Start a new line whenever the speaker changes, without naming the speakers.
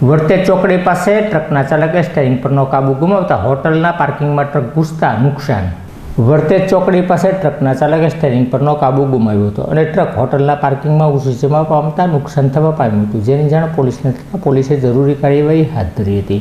વર્તેજ ચોકડી પાસે ટ્રકના ચાલકે સ્ટેરિંગ પરનો કાબુ ગુમાવતા હોટલના પાર્કિંગમાં ટ્રક ઘૂસતા નુકસાન. વર્તેજ ચોકડી પાસે ટ્રકના ચાલકે સ્ટેરિંગ પરનો કાબુ ગુમાવ્યો હતો અને ટ્રક હોટલના પાર્કિંગમાં ઘૂસી જવા પામતા નુકસાન થવા પામ્યું હતું. જેની જાણ પોલીસને પોલીસે જરૂરી કાર્યવાહી હાથ ધરી હતી.